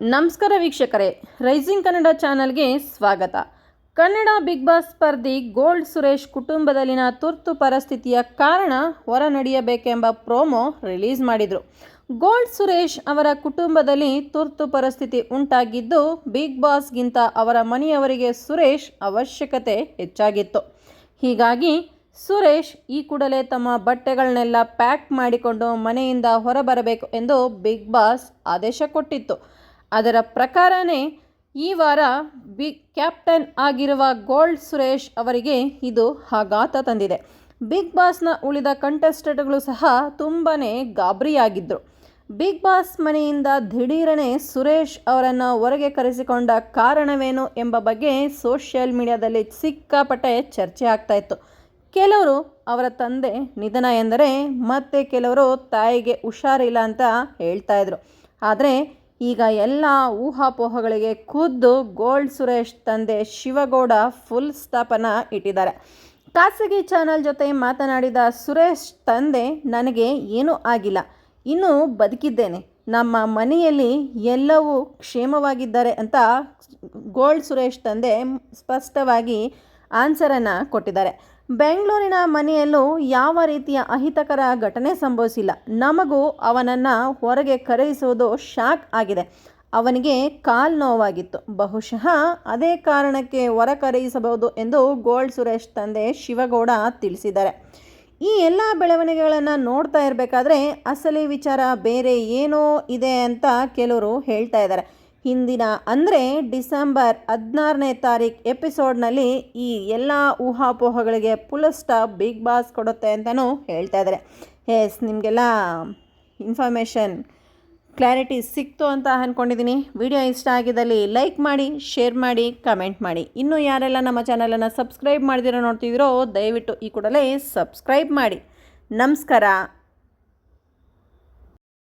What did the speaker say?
ನಮಸ್ಕಾರ ವೀಕ್ಷಕರೇ. ರೈಸಿಂಗ್ ಕನ್ನಡ ಚಾನಲ್ಗೆ ಸ್ವಾಗತ. ಕನ್ನಡ ಬಿಗ್ ಬಾಸ್ ಸ್ಪರ್ಧಿ ಗೋಲ್ಡ್ ಸುರೇಶ್ ಕುಟುಂಬದಲ್ಲಿನ ತುರ್ತು ಪರಿಸ್ಥಿತಿಯ ಕಾರಣ ಹೊರ ನಡೆಯಬೇಕೆಂಬ ಪ್ರೋಮೋ ರಿಲೀಸ್ ಮಾಡಿದರು. ಗೋಲ್ಡ್ ಸುರೇಶ್ ಅವರ ಕುಟುಂಬದಲ್ಲಿ ತುರ್ತು ಪರಿಸ್ಥಿತಿ ಉಂಟಾಗಿದ್ದು, ಬಿಗ್ ಬಾಸ್ಗಿಂತ ಅವರ ಮನೆಯವರಿಗೆ ಸುರೇಶ್ ಅವಶ್ಯಕತೆ ಹೆಚ್ಚಾಗಿತ್ತು. ಹೀಗಾಗಿ ಸುರೇಶ್ ಈ ಕೂಡಲೇ ತಮ್ಮ ಬಟ್ಟೆಗಳನ್ನೆಲ್ಲ ಪ್ಯಾಕ್ ಮಾಡಿಕೊಂಡು ಮನೆಯಿಂದ ಹೊರಬರಬೇಕು ಎಂದು ಬಿಗ್ ಬಾಸ್ ಆದೇಶ ಕೊಟ್ಟಿತ್ತು. ಅದರ ಪ್ರಕಾರನೇ ಈ ವಾರ ಬಿಗ್ ಕ್ಯಾಪ್ಟನ್ ಆಗಿರುವ ಗೋಲ್ಡ್ ಸುರೇಶ್ ಅವರಿಗೆ ಇದು ಆಘಾತ ತಂದಿದೆ. ಬಿಗ್ ಬಾಸ್ನ ಉಳಿದ ಕಂಟೆಸ್ಟೆಂಟ್ಗಳು ಸಹ ತುಂಬಾ ಗಾಬರಿಯಾಗಿದ್ದರು ಬಿಗ್ ಬಾಸ್ ಮನೆಯಿಂದ ದಿಢೀರನೆ ಸುರೇಶ್ ಅವರನ್ನು ಹೊರಗೆ ಕರೆಸಿಕೊಂಡ ಕಾರಣವೇನು ಎಂಬ ಬಗ್ಗೆ ಸೋಷಿಯಲ್ ಮೀಡಿಯಾದಲ್ಲಿ ಸಿಕ್ಕಾಪಟ್ಟೆ ಚರ್ಚೆ ಆಗ್ತಾ ಇತ್ತು. ಕೆಲವರು ಅವರ ತಂದೆ ನಿಧನ ಎಂದರೆ ಮತ್ತೆ ಕೆಲವರು ತಾಯಿಗೆ ಹುಷಾರಿಲ್ಲ ಅಂತ ಹೇಳ್ತಾ ಇದ್ರು. ಆದರೆ ಈಗ ಎಲ್ಲ ಊಹಾಪೋಹಗಳಿಗೆ ಖುದ್ದು ಗೋಲ್ಡ್ ಸುರೇಶ್ ತಂದೆ ಶಿವಗೌಡ ಫುಲ್ ಸ್ಥಾಪನ ಇಟ್ಟಿದ್ದಾರೆ. ಖಾಸಗಿ ಚಾನಲ್ ಜೊತೆ ಮಾತನಾಡಿದ ಸುರೇಶ್ ತಂದೆ, ನನಗೆ ಏನೂ ಆಗಿಲ್ಲ. ಇನ್ನೂ ಬದುಕಿದ್ದೇನೆ. ನಮ್ಮ ಮನೆಯಲ್ಲಿ ಎಲ್ಲವೂ ಕ್ಷೇಮವಾಗಿದ್ದಾರೆ ಅಂತ ಗೋಲ್ಡ್ ಸುರೇಶ್ ತಂದೆ ಸ್ಪಷ್ಟವಾಗಿ ಆನ್ಸರನ್ನು ಕೊಟ್ಟಿದ್ದಾರೆ. ಬೆಂಗಳೂರಿನ ಮನೆಯಲ್ಲೂ ಯಾವ ರೀತಿಯ ಅಹಿತಕರ ಘಟನೆ ಸಂಭವಿಸಿಲ್ಲ. ನಮಗೂ ಅವನನ್ನು ಹೊರಗೆ ಕರೆಯಿಸುವುದು ಶಾಕ್ ಆಗಿದೆ. ಅವನಿಗೆ ಕಾಲು ನೋವಾಗಿತ್ತು. ಬಹುಶಃ ಅದೇ ಕಾರಣಕ್ಕೆ ಹೊರ ಕರೆಯಿಸಬಹುದು ಎಂದು ಗೋಲ್ಡ್ ಸುರೇಶ್ ತಂದೆ ಶಿವಗೌಡ ತಿಳಿಸಿದ್ದಾರೆ. ಈ ಎಲ್ಲ ಬೆಳವಣಿಗೆಗಳನ್ನು ನೋಡ್ತಾ ಇರಬೇಕಾದ್ರೆ, ಅಸಲಿ ವಿಚಾರ ಬೇರೆ ಏನೋ ಇದೆ ಅಂತ ಕೆಲವರು ಹೇಳ್ತಾ ಇದ್ದಾರೆ. ಹಿಂದಿನ, ಅಂದರೆ ಡಿಸೆಂಬರ್ ಹದಿನಾರನೇ ತಾರೀಕು ಎಪಿಸೋಡ್ನಲ್ಲಿ ಈ ಎಲ್ಲ ಊಹಾಪೋಹಗಳಿಗೆ ಫುಲ್ ಬಿಗ್ ಬಾಸ್ ಕೊಡುತ್ತೆ ಅಂತಲೂ ಹೇಳ್ತಾ ಇದ್ದಾರೆ ಎಸ್ ನಿಮಗೆಲ್ಲ ಇನ್ಫಾರ್ಮೇಷನ್ ಕ್ಲಾರಿಟಿ ಸಿಕ್ತು ಅಂತ ಅಂದ್ಕೊಂಡಿದ್ದೀನಿ ವಿಡಿಯೋ ಇಷ್ಟ ಆಗಿದ್ದಲ್ಲಿ ಲೈಕ್ ಮಾಡಿ ಶೇರ್ ಮಾಡಿ ಕಮೆಂಟ್ ಮಾಡಿ. ಇನ್ನೂ ಯಾರೆಲ್ಲ ನಮ್ಮ ಚಾನಲನ್ನು ಸಬ್ಸ್ಕ್ರೈಬ್ ಮಾಡಿದಿರೋ ನೋಡ್ತಿದ್ದೀರೋ ದಯವಿಟ್ಟು ಈ ಕೂಡಲೇ ಸಬ್ಸ್ಕ್ರೈಬ್ ಮಾಡಿ. ನಮಸ್ಕಾರ.